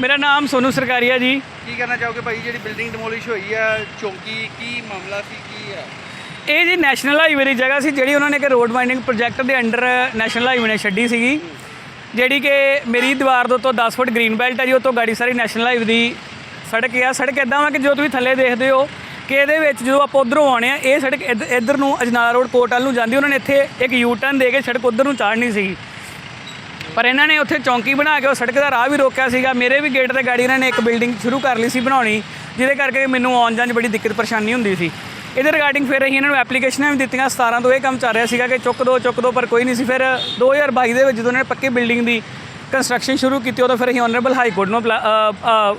ਮੇਰਾ ਨਾਮ ਸੋਨੂ ਸਰਕਾਰੀਆ ਜੀ। ਕੀ ਕਹਿਣਾ ਚਾਹੋਗੇ ਭਾਈ? ਜਿਹੜੀ ਬਿਲਡਿੰਗ ਡਿਮੋਲਿਸ਼ ਹੋਈ ਹੈ ਚੌਂਕੀ ਕੀ ਮਾਮਲਾ ਸੀ ਕੀ ਹੈ ਇਹ ਜੀ ਨੈਸ਼ਨਲ ਹਾਈਵੇ ਦੀ ਜਗ੍ਹਾ ਸੀ ਜਿਹੜੀ ਉਹਨਾਂ ਨੇ ਕਿ ਰੋਡ ਵਾਈਂਡਿੰਗ ਪ੍ਰੋਜੈਕਟ ਦੇ ਅੰਡਰ ਨੈਸ਼ਨਲ ਹਾਈਵੇ ਨੇ ਛੱਡੀ ਸੀਗੀ। ਜਿਹੜੀ ਕਿ ਮੇਰੀ ਦੀਵਾਰ ਦੇ ਉੱਤੋਂ 10 ਫੁੱਟ ਗ੍ਰੀਨ ਬੈਲਟ ਹੈ ਜੀ ਉਹ ਤੋਂ ਗਾੜੀ ਸਾਰੀ ਨੈਸ਼ਨਲ ਹਾਈਵੇ ਦੀ ਸੜਕ ਆ। ਸੜਕ ਇਦਾਂ ਵਾ ਕਿ ਜੋ ਤੁਸੀਂ ਥੱਲੇ ਦੇਖਦੇ ਹੋ ਕਿ ਇਹਦੇ ਵਿੱਚ ਜਦੋਂ ਆਪਾਂ ਉਧਰੋਂ ਆਉਣੇ ਆ ਇਹ ਸੜਕ ਇੱਧ- ਇੱਧਰ ਨੂੰ ਅਜਨਾਲਾ ਰੋਡ ਕੋਟ ਵੱਲ ਨੂੰ ਜਾਂਦੀ ਉਹਨਾਂ ਨੇ ਇੱਥੇ ਇੱਕ ਯੂ ਟਰਨ ਦੇ ਕੇ ਸੜਕ ਉਧਰ ਨੂੰ ਚਾੜਨੀ ਸੀਗੀ। ਪਰ ਇਹਨਾਂ ਨੇ ਉੱਥੇ ਚੌਂਕੀ ਬਣਾ ਕੇ ਉਹ ਸੜਕ ਦਾ ਰਾਹ ਵੀ ਰੋਕਿਆ ਸੀਗਾ। ਮੇਰੇ ਵੀ ਗੇਟ ਤੇ ਗਾੜੀ ਇਹਨਾਂ ਨੇ ਇੱਕ ਬਿਲਡਿੰਗ ਸ਼ੁਰੂ ਕਰ ਲਈ ਸੀ ਬਣਾਉਣੀ, ਜਿਹਦੇ ਕਰਕੇ ਮੈਨੂੰ ਆਉਣ ਜਾਣ 'ਚ ਬੜੀ ਦਿੱਕਤ ਪਰੇਸ਼ਾਨੀ ਹੁੰਦੀ ਸੀ। ਇਹਦੇ ਰਿਗਾਰਡਿੰਗ ਫਿਰ ਅਸੀਂ ਇਹਨਾਂ ਨੂੰ ਐਪਲੀਕੇਸ਼ਨਾਂ ਵੀ ਦਿੱਤੀਆਂ 17 ਤੋਂ ਇਹ ਕੰਮ ਚੱਲ ਰਿਹਾ ਸੀਗਾ ਕਿ ਚੁੱਕ ਦੋ ਚੁੱਕ ਦੋ, ਪਰ ਕੋਈ ਨਹੀਂ ਸੀ। ਫਿਰ 2022 ਦੇ ਵਿੱਚ ਜਦੋਂ ਇਹਨਾਂ ਨੇ ਪੱਕੀ ਬਿਲਡਿੰਗ ਦੀ ਕੰਸਟਰਕਸ਼ਨ ਸ਼ੁਰੂ ਕੀਤੀ, ਉਦੋਂ ਫਿਰ ਅਸੀਂ ਆਨਰੇਬਲ ਹਾਈ ਕੋਰਟ ਨੂੰ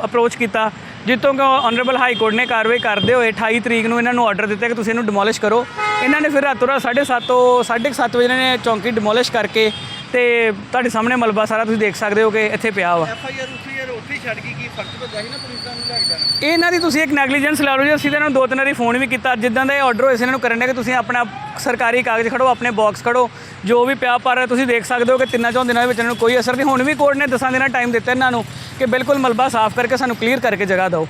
ਅਪਰੋਚ ਕੀਤਾ ਜਿੱਤੋਂ ਕਿ ਆਨਰੇਬਲ ਹਾਈ ਕੋਰਟ ਨੇ ਕਾਰਵਾਈ ਕਰਦੇ ਹੋਏ 28 ਤਰੀਕ ਨੂੰ ਇਹਨਾਂ ਨੂੰ ਆਰਡਰ ਦਿੱਤਾ ਕਿ ਤੁਸੀਂ ਇਹਨੂੰ ਡਿਮੋਲਿਸ਼ ਕਰੋ। ਇਹਨਾਂ ਨੇ ਫਿਰ ਰਾਤੋਂ ਰਾਤ 7:30 ਤੋਂ 7:30 ਵਜੇ ਇਹਨਾਂ ਨੇ ਚੌਂਕੀ ਡਿਮੋਲਿਸ਼ ਕਰਕੇ ਤੇ ਤੁਹਾਡੇ ਸਾਹਮਣੇ ਮਲਬਾ ਸਾਰਾ ਤੁਸੀਂ ਦੇਖ ਸਕਦੇ ਹੋ ਕਿ ਇੱਥੇ ਪਿਆ ਵਾ। ਐਫ ਆਈ ਆਰ ਉੱਥੇ ਯਾਰ ਉੱਥੇ ਛੱਡ ਗਈ ਕੀ ਫ਼ਰਕ ਤਾਂ ਜਾਹੀ ਨਾ ਪੁਲਿਸਾਂ ਨੂੰ ਲੈ ਕੇ ਜਾਣਾ? ਇਹਨਾਂ ਦੀ ਤੁਸੀਂ ਇੱਕ ਨੈਗਲੀਜੈਂਸ ਲਾ ਲਓ ਜੀ ਅਸੀਂ ਤਾਂ ਇਹਨਾਂ ਨੂੰ ਦੋ ਤਿੰਨ ਵਾਰੀ ਫੋਨ ਵੀ ਕੀਤਾ। ਜਿੱਦਾਂ ਦਾ ਇਹ ਆਰਡਰ ਹੋਏ ਸੀ ਇਹਨਾਂ ਨੂੰ ਕਰਨ ਦੇ ਕਿ ਤੁਸੀਂ ਆਪਣਾ ਸਰਕਾਰੀ ਕਾਗਜ਼ ਖੜੋ ਆਪਣੇ ਬਾਕਸ ਖੜੋ ਜੋ ਵੀ ਪਿਆ ਪਰ ਤੁਸੀਂ ਦੇਖ ਸਕਦੇ ਹੋ ਕਿ ਤਿੰਨਾਂ ਚੌਂ ਦਿਨਾਂ ਦੇ ਵਿੱਚ ਇਹਨਾਂ ਨੂੰ ਕੋਈ ਅਸਰ ਨਹੀਂ। ਹੁਣ ਵੀ ਕੋਰਟ ਨੇ ਦਸਾਂ ਦਿਨਾਂ ਟਾਈਮ ਦਿੱਤਾ ਇਹਨਾਂ ਨੂੰ ਕਿ ਬਿਲਕੁਲ ਮਲਬਾ ਸਾਫ਼ ਕਰਕੇ ਸਾਨੂੰ ਕਲੀਅਰ ਕਰਕੇ ਜਗ੍ਹਾ ਦਿਓ।